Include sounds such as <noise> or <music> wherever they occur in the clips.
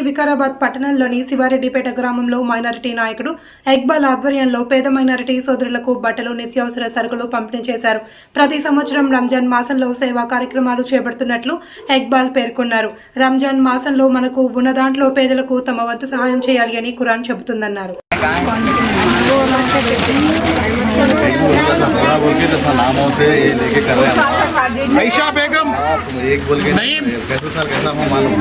వికారాబాద్ పట్టణంలోని శివారెడ్డిపేట గ్రామంలో మైనారిటీ నాయకుడు ఎక్బాల్ ఆధ్వర్యంలో పేద మైనారిటీ సోదరులకు బట్టలు నిత్యావసర సరుకులు పంపిణీ చేశారు. ప్రతి సంవత్సరం రంజాన్ మాసంలో సేవా కార్యక్రమాలు చేపడుతున్నట్లు ఎక్బాల్ పేర్కొన్నారు. రంజాన్ మాసంలో మనకు ఉన్న దాంట్లో పేదలకు తమ వంతు సహాయం చేయాలి అని ఖురాన్ చెబుతుందన్నారు. बोल के दस नामों से ये लेके कर रहे हैं बेगम। एक बोल के नईम। कैसे साल कैसा हो मालूम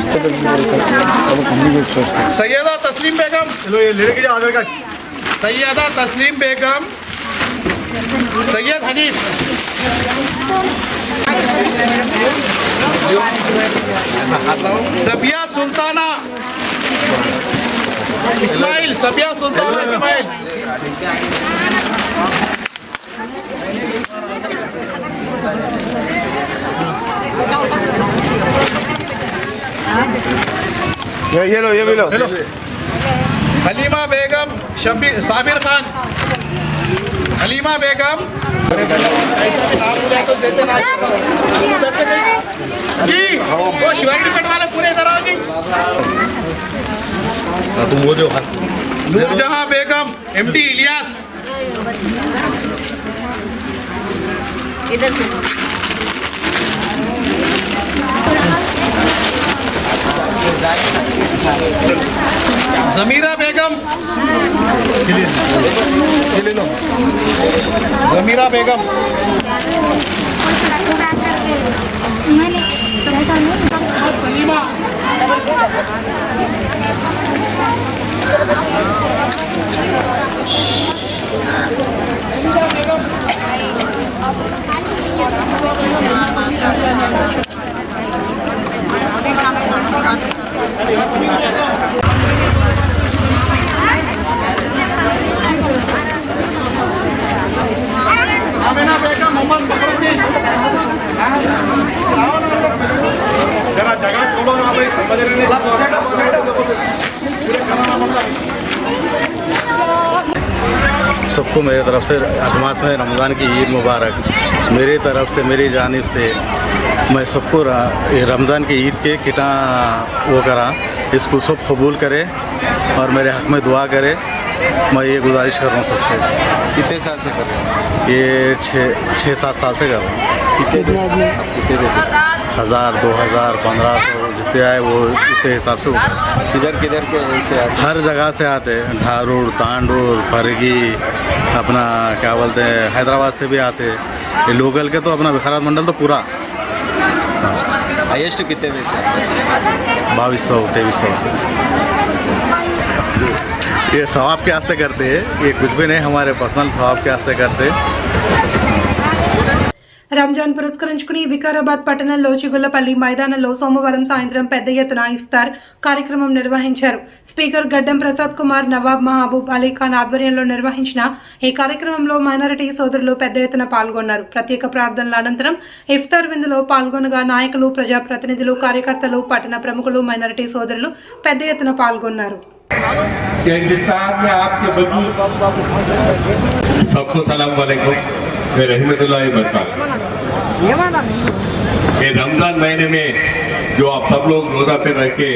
सैयदा तस्लीम बेगम। चलो ये ले के जाओ आधार कार्ड। सैयदा तस्लीम बेगम। सैयद हनीफ। सबिया सुल्ताना। इस्माइल सबिया सुल्ताना इस्माइल। ये ये लो ये भी लो। हलीमा बेगम शबी साबिर खान। हलीमा बेगम। जी वो शिवाजी कट वाले पूरे इधर आओ जी। हाँ, तुम वो जो हाथ नूरजहां बेगम एमडी इलियास। इधर जमीरा बेगम। जमीरा बेगम। सलीमा। आमिना बेगम मोहम्मद फखरुद्दीन जरा जगह छोड़ो ना भाई समझ रहे सबको मेरे तरफ़ से अदमास में रमज़ान की ईद मुबारक। मेरे तरफ़ से मेरी जानब से मैं सबको रमज़ान की ईद के किटा वो करा इसको सब कबूल करे और मेरे हक में दुआ करे। मैं ये गुजारिश कर रहा हूँ सबसे। कितने साल से कर रहे हो? ये छः छः सात साल से कर रहा हूँ। कितने कितने हज़ार दो हज़ार पंद्रह सौ। जितने आए वो उतने हिसाब से। किधर किधर के ऐसे आते हर जगह से आते हैं। धारूर तांडूर फरगी अपना क्या बोलते हैं हैदराबाद से भी आते हैं। ये लोकल के तो अपना विखारात मंडल तो पूरा। हाइएस्ट कितने देते बाईस सौ तेईस सौ। ये सवाब के वास्ते करते हैं? ये कुछ भी नहीं हमारे पर्सनल सवाब के वास्ते करते हैं? రంజాన్ పురస్కరించుకుని వికారాబాద్ పట్టణంలో చిగుళ్లపల్లి మైదానంలో సోమవారం సాయంత్రం పెద్ద ఎత్తున ఇఫ్తార్ కార్యక్రమం నిర్వహించారు స్పీకర్ గడ్డం ప్రసాద్ కుమార్ నవాబ్ మహబూబ్ అలీ ఖాన్ ఆధ్వర్యంలో నిర్వహించిన ఈ కార్యక్రమంలో మైనారిటీ సోదరులు పెద్ద ఎత్తున పాల్గొన్నారు ప్రత్యేక ప్రార్థనల అనంతరం ఇఫ్తార్ విందులో పాల్గొనగా నాయకులు ప్రజాప్రతినిధులు కార్యకర్తలు పట్టణ ప్రముఖులు మైనారిటీ సోదరులు పెద్ద ఎత్తున పాల్గొన్నారు कि हिंदुस्तान में आपके वजूद सबको सलाम वालेकुम मैं रहमतुल्लाह बरकात ये रमज़ान महीने में जो आप सब लोग रोजा पे रह के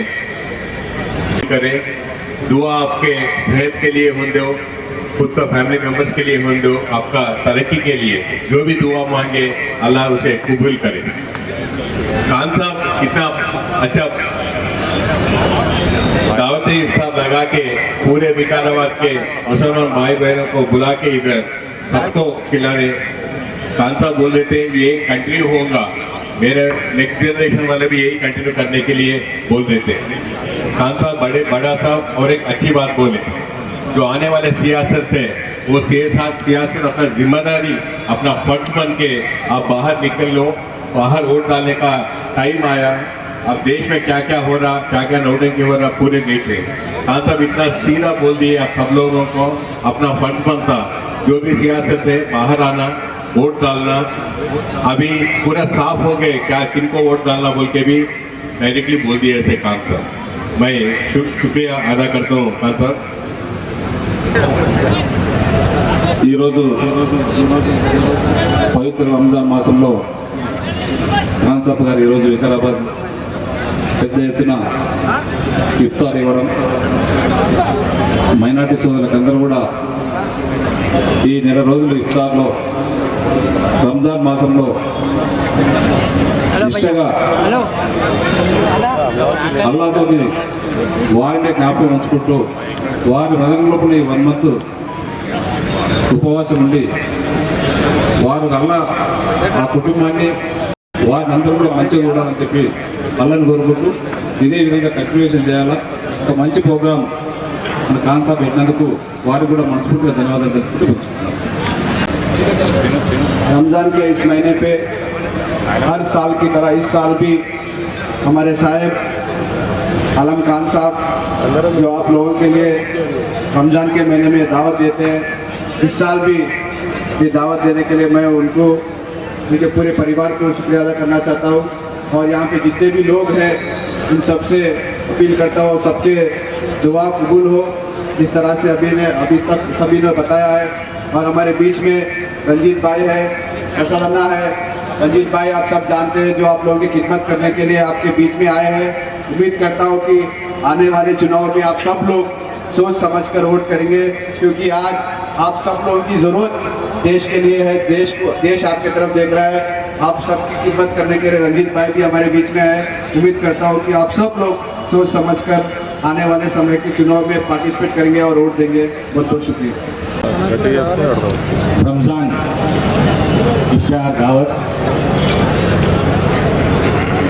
करें दुआ आपके सेहत के लिए हों दो खुद का फैमिली मेंबर्स के लिए हों दो आपका तरक्की के लिए जो भी दुआ मांगे अल्लाह उसे कबूल करे। खान साहब कितना अच्छा दावत इफ्तार लगा के पूरे बिकाराबाद के मुसलमान भाई बहनों को बुला के इधर सबको खिलाने खान साहब बोल रहे थे ये कंटिन्यू होगा। मेरे नेक्स्ट जनरेशन वाले भी यही कंटिन्यू करने के लिए बोल रहे थे खान साहब बड़े, बड़ा साहब और एक अच्छी बात बोले। जो आने वाले सियासत है, वो सियासत सियासत अपना ज़िम्मेदारी, अपना फ़र्ज़ बन के आप बाहर निकल लो। बाहर वोट डालने का टाइम आया। अब देश में क्या क्या हो रहा क्या क्या नोटिंग हो रहा, पूरे देख रहे खान साहब इतना सीधा बोल दिए आप सब लोगों को, अपना फ़र्ज़ बनता। जो भी सियासत है बाहर आना वोट डालना अभी पूरा साफ हो गए क्या किनको वोट डालना बोल के भी डायरेक्टली बोल दिए ऐसे खान साहब मैं शु, शुक्रिया अदा करता हूँ खान साहब ఈరోజు పవిత్ర రంజాన్ మాసంలో ఖాన్సాబ్ గారు ఈరోజు వికారాబాద్ పెద్ద ఎత్తున ఇఫ్తార్ ఇవ్వడం మైనార్టీ సోదరులకు అందరూ కూడా ఈ నెల రోజులు ఇఫ్తార్లో రంజాన్ మాసంలో నిష్టగా అల్లాతో వారిని జ్ఞాపకం ఉంచుకుంటూ వారి హృదయం లోపల ఈ వన్ మంత్ ఉపవాసం ఉండి వారు అల్లా ఆ కుటుంబాన్ని వారిని అందరూ కూడా మంచిగా చూడాలని చెప్పి అల్లని కోరుకుంటూ ఇదే విధంగా కంటిన్యూషన్ చేయాలా? ఒక మంచి ప్రోగ్రాం మన కాన్సాప్ పెట్టినందుకు వారికి కూడా మనస్ఫూర్తిగా ధన్యవాదాలు తెలుపుకుంటూ ముగించుకుంటున్నాను रमज़ान के इस महीने पे हर साल की तरह इस साल भी हमारे साहेब आलम खान साहब जो आप लोगों के लिए रमज़ान के महीने में दावत देते हैं इस साल भी ये दावत देने के लिए मैं उनको उनके पूरे परिवार को शुक्रिया अदा करना चाहता हूँ और यहाँ पे जितने भी लोग हैं उन सबसे अपील करता हूँ सबके दुआ कबूल हो, जिस तरह से अभी ने, अभी तक सभी ने बताया है। और हमारे बीच में रंजीत भाई है अन्ना है, रंजीत भाई आप सब जानते हैं, जो आप लोगों की खिदमत करने के लिए आपके बीच में आए हैं। उम्मीद करता हूँ कि आने वाले चुनाव में आप सब लोग सोच समझ कर वोट करेंगे, क्योंकि आज आप सब लोगों की ज़रूरत देश के लिए है, देश को, देश आपके तरफ़ देख रहा है। आप सबकी खिदमत करने के लिए रंजीत भाई भी हमारे बीच में आए। उम्मीद करता हूँ कि आप सब लोग सोच समझ कर आने वाले समय के चुनाव में पार्टिसिपेट करेंगे और वोट देंगे। बहुत बहुत शुक्रिया। रमज़ान इफ्तार दावत,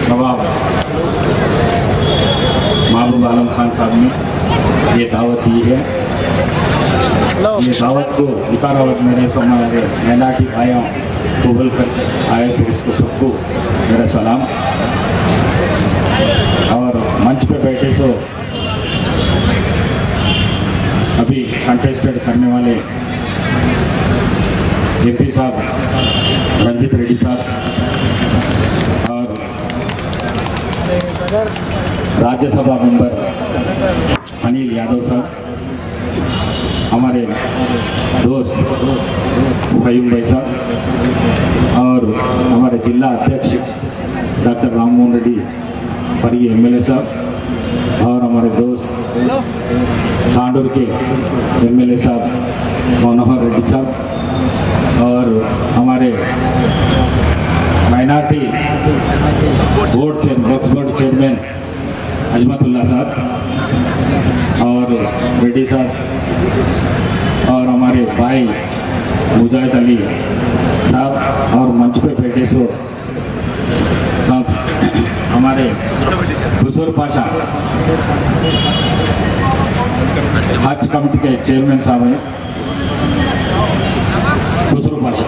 नवाब महबूब आलम खान साहब ने ये दावत दी है। ये दावत को विकारावत मेरे हमारे मैनाटी भाइयों कबूल कर आए सो उसको सबको मेरा सलाम। और मंच पे बैठे सो अभी कंटेस्टेड करने वाले एमपी साहब रंजित रेड्डी साहब और राज्यसभा मेंबर अनिल यादव साहब हमारे दोस्त फयूम भाई साहब और हमारे जिला अध्यक्ष डॉक्टर राम मोहन रेड्डी परी एमएलए साहब और हमारे दोस्त तांडूर के एमएलए साहब, मनोहर रेड्डी साहब, और हमारे minority board chair works board chairman Azmatullah साहब, और रेड्डी साहब, और हमारे भाई मुजाहिद अली साहब, और मंच पे बैठे सो हमारे हुजूर पाशा हज कमेटी के चेयरमैन साहब हैं खुसरू पाशा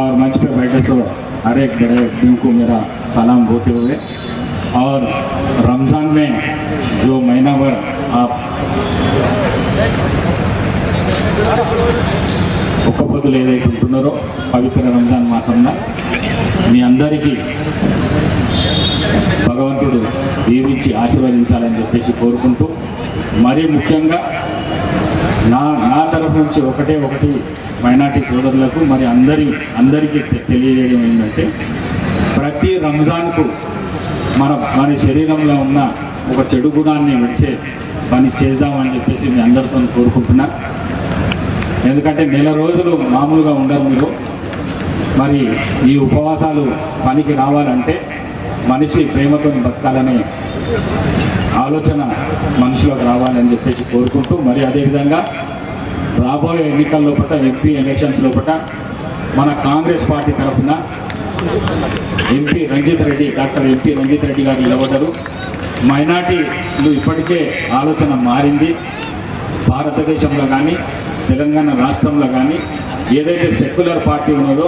और मंच पे बैठे सो हर एक बड़े व्यक्तियों को मेरा सलाम बोते हुए और रमज़ान में जो महीना भर आप ఒక్క పొద్దులు ఏదైతే ఉంటున్నారో పవిత్ర రంజాన్ మాసంలో మీ అందరికీ భగవంతుడు దీవించి ఆశీర్వదించాలని చెప్పేసి కోరుకుంటూ మరీ ముఖ్యంగా నా నా తరఫు నుంచి ఒకటే ఒకటి మైనార్టీ సోదరులకు మరి అందరి అందరికీ తెలియజేయడం ఏంటంటే ప్రతి రంజాన్కు మన మన శరీరంలో ఉన్న ఒక చెడు గుణాన్ని విడిచే పని చేద్దామని చెప్పేసి మీ అందరితో కోరుకుంటున్నా. ఎందుకంటే నెల రోజులు మామూలుగా ఉండరు మీరు. మరి ఈ ఉపవాసాలు పనికి రావాలంటే మనిషి ప్రేమతో బతకాలనే ఆలోచన మనిషిలోకి రావాలని చెప్పేసి కోరుకుంటూ మరి అదేవిధంగా రాబోయే ఎన్నికల లోపల ఎంపీ ఎలక్షన్స్ లోపల మన కాంగ్రెస్ పార్టీ తరఫున MP Ranjith Reddy doctor MP Ranjith Reddy గారు నిలబడ్డారు. మైనార్టీలు ఇప్పటికే ఆలోచన మారింది. భారతదేశంలో కానీ తెలంగాణ రాష్ట్రంలో కానీ ఏదైతే సెక్యులర్ పార్టీ ఉన్నదో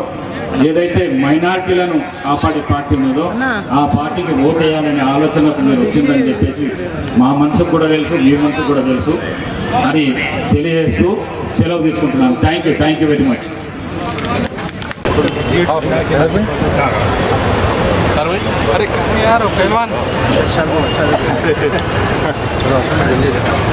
ఏదైతే మైనార్టీలను కాపాడే పార్టీ ఉన్నదో ఆ పార్టీకి ఓటు వేయాలనే ఆలోచనకు మీరు వచ్చిందని చెప్పేసి మా మనసుకు కూడా తెలుసు మీ మనసుకు కూడా తెలుసు అని తెలియజేస్తూ సెలవు తీసుకుంటున్నాను thank you thank you very much अरे यार पहलवान <laughs> <laughs>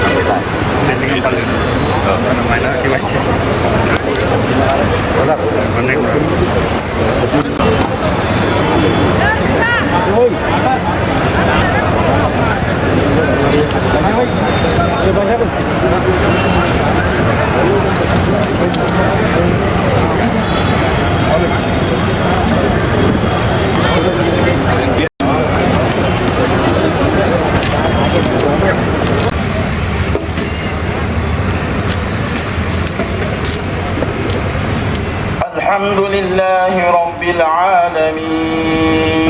العالمين.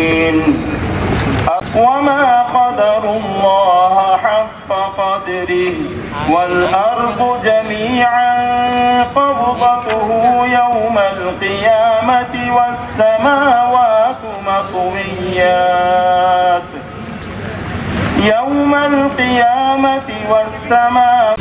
وما قدر الله حق قدره والأرض جميعا قبضته يوم القيامة والسماوات مطويات. يوم القيامة والسماوات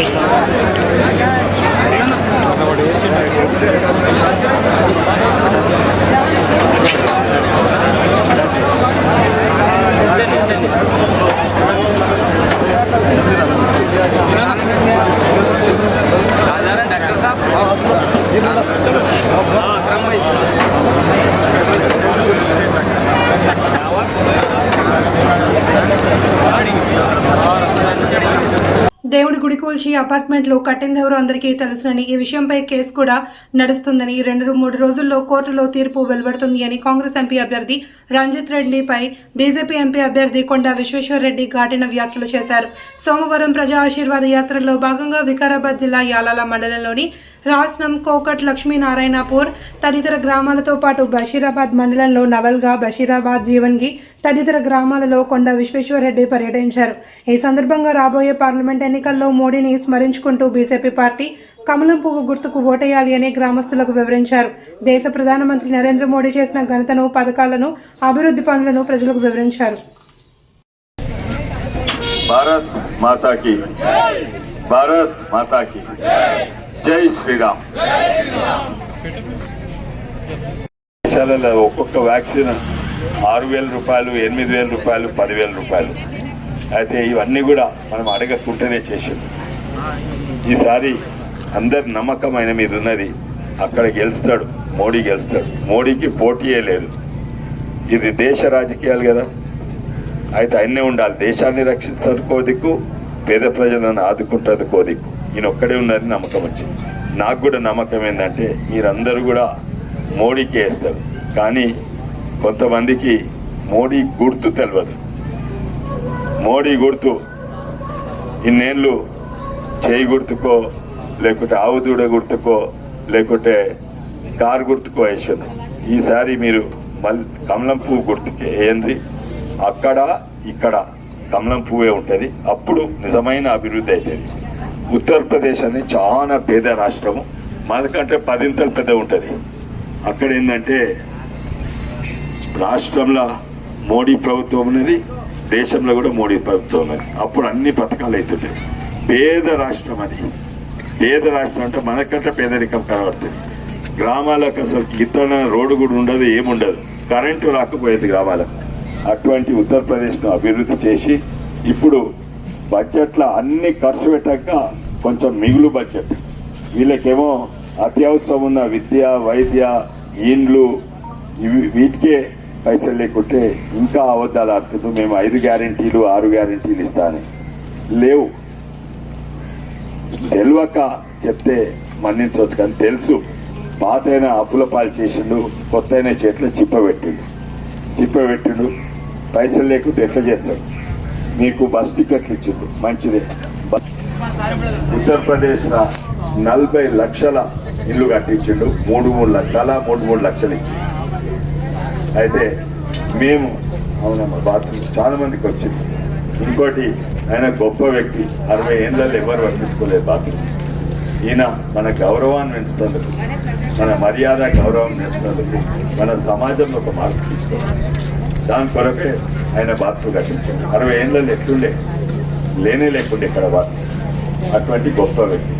ഇഷ്ടമാണ് അവിടെ ഏഷ്യൻ ആയിട്ട് aparte కూల్చి కట్టిందెవరో అందరికీ తెలుసునని ఈ విషయంపై కేసు కూడా నడుస్తుందని రెండు మూడు రోజుల్లో కోర్టులో తీర్పు వెలువడుతుంది అని కాంగ్రెస్ ఎంపీ అభ్యర్థి రంజిత్ రెడ్డిపై బీజేపీ ఎంపీ అభ్యర్థి కొండా విశ్వేశ్వరరెడ్డి ఘాటిన వ్యాఖ్యలు చేశారు. సోమవారం ప్రజా ఆశీర్వాద యాత్రలో భాగంగా వికారాబాద్ జిల్లా యాలాల మండలంలోని రాస్నం కోకట్ లక్ష్మీనారాయణపూర్ తదితర గ్రామాలతో పాటు బషీరాబాద్ మండలంలో నవల్గా బషీరాబాద్ జీవన్గి తదితర గ్రామాలలో కొండ విశ్వేశ్వరరెడ్డి పర్యటించారు. ఈ సందర్భంగా రాబోయే పార్లమెంట్ ఎన్నికల్లో మోడీని స్మరించుకుంటూ బీజేపీ పార్టీ కమలం పువ్వు గుర్తుకు ఓటేయాలి అని గ్రామస్తులకు వివరించారు. దేశ ప్రధానమంత్రి నరేంద్ర మోడీ చేసిన ఘనతను పథకాలను అభివృద్ధి పనులను ప్రజలకు వివరించారు. భారత్ భారత్ జై శ్రీరామ్. దేశాలలో ఒక్కొక్క వ్యాక్సిన్ ఆరు వేల రూపాయలు ఎనిమిది వేల రూపాయలు పదివేల రూపాయలు. అయితే ఇవన్నీ కూడా మనం అడగకుంటేనే చేసింది. ఈసారి అందరి నమ్మకం ఆయన మీద ఉన్నది అక్కడ గెలుస్తాడు మోడీ గెలుస్తాడు. మోడీకి పోటీయే లేదు. ఇది దేశ రాజకీయాలు కదా. అయితే అన్నీ ఉండాలి. దేశాన్ని రక్షిస్తారు కోదిక్కు పేద ప్రజలను ఆదుకుంటారు కోదిక్కు. ఈయన ఒక్కడే ఉన్నది నమ్మకం వచ్చింది నాకు కూడా నమ్మకం ఏంటంటే మీరందరూ కూడా మోడీకి వేస్తారు. కానీ కొంతమందికి మోడీ గుర్తు తెలియదు మోడీ గుర్తు ఇన్నేళ్ళు చేయి గుర్తుకో లేకుంటే ఆవు దూడ గుర్తుకో లేకుంటే కారు గుర్తుకో వేసాను ఈసారి మీరు మళ్ళీ కమలం పువ్వు గుర్తుకే. ఏంది? అక్కడ ఇక్కడ కమలం పువ్వే ఉంటుంది. అప్పుడు నిజమైన అభివృద్ధి అవుతుంది ఉత్తరప్రదేశ్ అనేది చాలా పేద రాష్ట్రము. మనకంటే పదింతలు పెద్ద ఉంటుంది. అక్కడ ఏంటంటే రాష్ట్రంలో మోడీ ప్రభుత్వం ఉన్నది దేశంలో కూడా మోడీ ప్రభుత్వం ఉన్నది. అప్పుడు అన్ని పథకాలు అవుతుంటాయి పేద రాష్ట్రం అది. పేద రాష్ట్రం అంటే మనకంటే పేదరికం కనబడుతుంది. గ్రామాలకు అసలు ఇతర రోడ్డు కూడా ఉండదు ఏముండదు. కరెంటు రాకపోయేది గ్రామాలకు. అటువంటి ఉత్తరప్రదేశ్ను అభివృద్ధి చేసి ఇప్పుడు బడ్జెట్లో అన్ని ఖర్చు పెట్టాక కొంచెం మిగులు బడ్జెట్. వీళ్ళకేమో అత్యవసరం ఉన్న విద్య వైద్య ఇండ్లు ఇవి వీటికే పైసలు లేకుంటే ఇంకా అవద్దాలు అర్థం మేము ఐదు గ్యారెంటీలు ఆరు గ్యారెంటీలు ఇస్తాను లేవు. తెలియక చెప్తే మన్నించవచ్చు కానీ తెలుసు. పాతైన అప్పుల పాలు చేసిండు కొత్త అయిన చెట్లు చిప్పబెట్టిండు చిప్పబెట్టిండు పైసలు లేకుంటే ఎట్లా చేస్తాడు? మీకు బస్ టికెట్లు ఇచ్చిండు మంచిదే. ఉత్తరప్రదేశ్ నలభై లక్షల ఇల్లు కట్టించిండు మూడు మూడు లక్షల మూడు మూడు లక్షలు ఇచ్చిండు. అయితే మేము అవునమ్మా బాత్రూమ్ చాలా మందికి వచ్చింది. ఇంకోటి ఆయన గొప్ప వ్యక్తి. అరవై ఏళ్ళలో ఎవరు వర్తించుకోలేదు బాధ్యత ఈయన మన గౌరవాన్ని పెంచుతందుకు మన మర్యాద గౌరవం పెంచుతందుకు మన సమాజంలో ఒక మార్పు తీసుకోవాలి దాని కొరకే ఆయన బాధ్యత కట్టించాడు. అరవై ఏళ్ళలో ఎట్లుండే? లేనే లేకుండే ఇక్కడ బాధ్యత అటువంటి గొప్ప వ్యక్తి.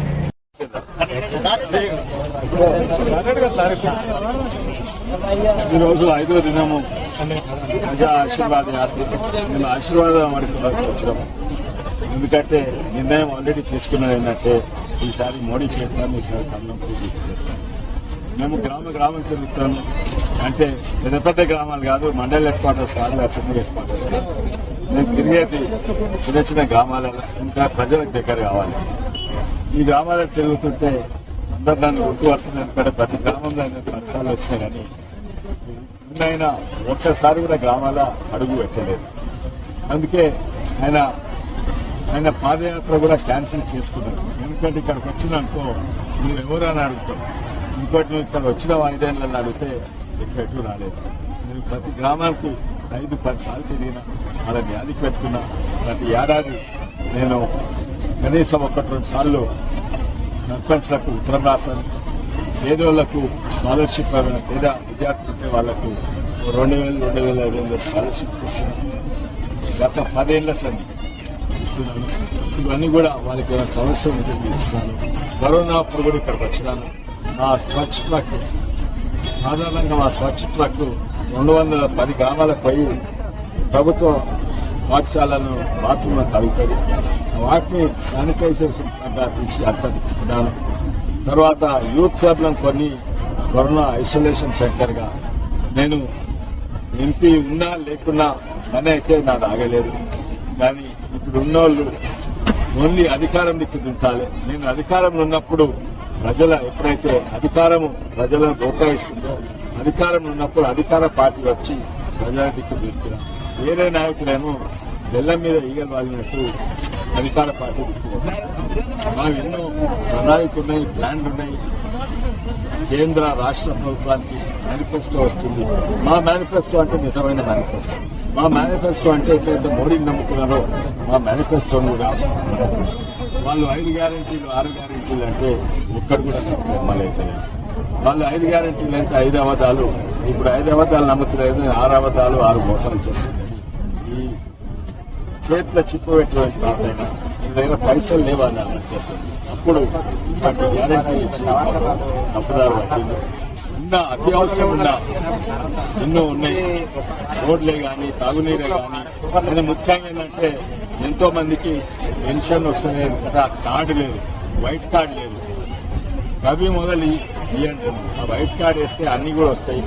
ఈరోజు ఐదో దినము. ప్రజా ఆశీర్వాద యాత్ర ఆశీర్వాదం అడుగుతున్నాను వచ్చినాము. ఎందుకంటే నిర్ణయం ఆల్రెడీ తీసుకున్నది ఏంటంటే ఈసారి మోడీ చేస్తాను ఈసారి కన్నం మేము గ్రామ గ్రామం తిరుగుతాను అంటే పెద్ద పెద్ద గ్రామాలు కాదు మండల హెడ్ క్వార్టర్స్ కాదు అసెంబ్లీ హెడ్ క్వార్టర్స్ నేను తిరిగేది చిన్న చిన్న గ్రామాలలో ఇంకా ప్రజలకు దగ్గర కావాలి. ఈ గ్రామాలకు తిరుగుతుంటే అందరు నన్ను గుర్తుపడుతున్నారు ఎందుకంటే ప్రతి గ్రామంలో ఆయన పరిసరాలు వచ్చినాయి కానీ ఆయన ఒక్కసారి కూడా గ్రామాల అడుగు పెట్టలేదు. అందుకే ఆయన ఆయన పాదయాత్ర కూడా క్యాన్సిల్ చేసుకున్నారు. ఎందుకంటే ఇక్కడికి వచ్చిందనుకో నువ్వు ఎవరని అడుగుతావు ఇంకోటి నువ్వు ఇక్కడ వచ్చిన ఐదేళ్ళని అడిగితే ఎక్కడికి రాలేదు. నేను ప్రతి గ్రామానికి ఐదు పది సార్లు తిరిగిన వాళ్ళ వ్యాధికి పెట్టుకున్నా. ప్రతి ఏడాది నేను కనీసం ఒకటి రెండు సార్లు సర్పంచ్లకు ఉత్తరం రాశాను. పేదోళ్ళకు స్కాలర్షిప్ ఎవరైనా పేద విద్యార్థులు వాళ్ళకు రెండు వేలు రెండు వేల ఐదు వందల స్కాలర్షిప్ ఇస్తున్నాను. గత పదేళ్ళ సరి ఇస్తున్నాను ఇవన్నీ కూడా వాళ్ళకి ఏమైనా సమస్య ఉంటుంది ఇస్తున్నాను కరోనా అప్పుడు కూడా ఇక్కడికి వచ్చినాను. నా స్వచ్ఛ ట్రక్ సాధారణంగా మా స్వచ్ఛ ట్రక్ రెండు వందల పది గ్రామాలకు పోయి ప్రభుత్వ పాఠశాలను బాత్రూమ్లో కలుగుతుంది వాటిని శానిటైజేషన్ తీసి అర్థది విధానం తర్వాత యూత్ క్లబ్లను కొన్ని కరోనా ఐసోలేషన్ సెంటర్గా నేను ఎంపీ ఉన్నా లేకున్నా పని అయితే నాకు ఆగలేదు. కానీ ఇప్పుడు ఉన్నోళ్ళు ఓన్లీ అధికారం దిక్కు దించాలి. నేను అధికారంలో ఉన్నప్పుడు ప్రజల ఎప్పుడైతే అధికారము ప్రజలను దోకాయిస్తుందో అధికారం ఉన్నప్పుడు అధికార పార్టీ వచ్చి ప్రజల దిక్కు దించిన. వేరే నాయకులేమో బెల్లం మీద ఈగలు వాలినట్టు అధికార పార్టీ దిక్కు మాకు ఎన్నో ప్రణాళిక ఉన్నాయి ప్లాన్లు ఉన్నాయి. కేంద్ర రాష్ట్ర ప్రభుత్వానికి మేనిఫెస్టో వస్తుంది. మా మేనిఫెస్టో అంటే నిజమైన మేనిఫెస్టో మా మేనిఫెస్టో అంటే ఎట్లయితే మోడీని నమ్ముకున్నారో మా మేనిఫెస్టోను కూడా వాళ్ళు ఐదు గ్యారెంటీలు ఆరు గ్యారెంటీలు అంటే ఒక్కడు కూడా అమలైతే వాళ్ళు ఐదు గ్యారెంటీలు అంటే ఐదు అవధాలు ఇప్పుడు ఐదు అవధాలు నమ్ముతున్నారు ఆరు అవధాలు ఆరు మోసాలు చేస్తున్నారు. ఈ చేతిలో చిప్పు పెట్టడానికి దగ్గర పైసలు లేవని అమలు చేస్తుంది. అప్పుడు ఇట్లాంటి గ్యారంటీ ఇచ్చి తప్పుదారు పట్టింది ఉన్న అత్యవసరం ఉన్న ఎన్నో ఉన్నాయి. రోడ్లే కానీ తాగునీరే కానీ అది ముఖ్యంగా ఏంటంటే ఎంతో మందికి పెన్షన్ వస్తుంది కదా కార్డు లేదు. వైట్ కార్డు లేదు. అవి మొదలు ఇవ్వండి ఆ వైట్ కార్డు వేస్తే అన్ని కూడా వస్తాయి.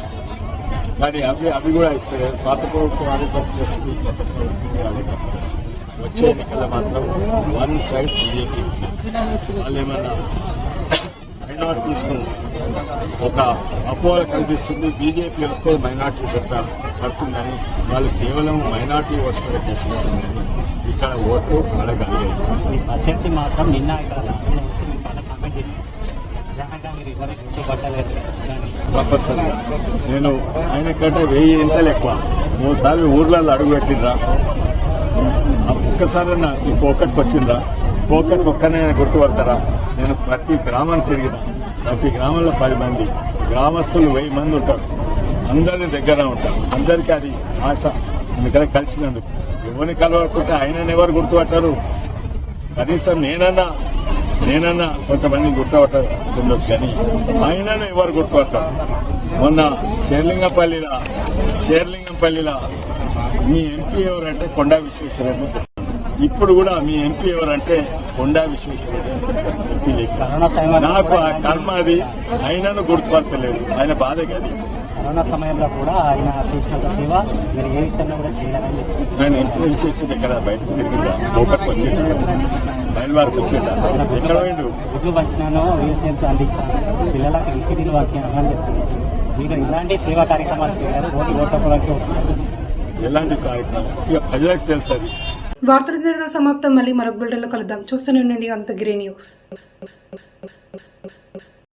కానీ అవి అవి కూడా ఇస్తారు పాత ప్రభుత్వం అదే తప్పు చేస్తుంది కొత్త ప్రభుత్వం అదే తప్పు చేస్తుంది. వచ్చే ఎన్నికల్లో మాత్రం వన్ సైడ్ బీజేపీ వాళ్ళు ఏమన్నా మైనార్టీస్ను ఒక అపోహ కల్పిస్తుంది బీజేపీ వస్తే మైనార్టీస్ అంతా పడుతుందని వాళ్ళు కేవలం మైనార్టీ ఓట్స్ చేస్తుంది ఇక్కడ ఓట్లు అడగలేదు మీ పద్ధతి మాత్రం నిన్న ఇక్కడ తప్పనిసరిగా నేను ఆయన కంటే వెయ్యి ఇంతలు ఎక్కువ. మూడుసార్లు ఊర్లలో అడుగు పెట్టిండ్రా. ఒక్కసారైనా ఈ పోకట్కి వచ్చిందా? పోకట్ ఒక్కనే గుర్తుపడతారా? నేను ప్రతి గ్రామానికి తిరిగిన ప్రతి గ్రామంలో పది మంది గ్రామస్తులు వెయ్యి మంది ఉంటారు. అందరి దగ్గర ఉంటారు. అందరికీ అది ఆశ. ఎందుకంటే కలిసినందుకు. ఎవరిని కలవకుంటే ఆయనని ఎవరు గుర్తుపట్టారు? కనీసం నేనన్నా నేనన్నా కొంతమంది గుర్తుపట్టుండొచ్చు కానీ ఆయనను ఎవరు గుర్తుపడతారు మొన్న షేర్లింగపల్లిలో షేర్లింగంపల్లిలో మీ ఎంపీ ఎవరంటే కొండా విశ్వేశ్వరయ్య చెప్పారు. ఇప్పుడు కూడా మీ ఎంపీ ఎవరంటే కొండా సమయంలో నాకు ఆ కర్మ అది. ఆయనను గుర్తుపడతలేదు ఆయన బాధ కాదు. కరోనా సమయంలో కూడా ఆయన చేసినంత సేవ మీరు ఏ విషయంలో కూడా చేయాలని చెప్పి నేను ఇన్సూరెన్స్ చేసింది ఇక్కడ బయటకు తిరిగిందా? లోపలికి వచ్చిందా బయలువారికి వచ్చిందా ఎక్కడ పోయిండు? గుడ్లు పంచినాను యూసెన్స్ అందించాను పిల్లలకు ఈసీడీలు పంచాను అని చెప్తున్నాను మీరు ఇలాంటి సేవా కార్యక్రమాలు చేయాలి ఓన్లీ ఓటర్కి వస్తున్నారు ఎలాంటి కార్యక్రమం? ఇక ప్రజలకు తెలుసు అది వార్తల ఇంతటితో సమాప్తం. మళ్ళీ మరొక బులెటిన్లో కలుద్దాం. చూస్తూనే ఉండండి. అంత గ్రీ న్యూస్.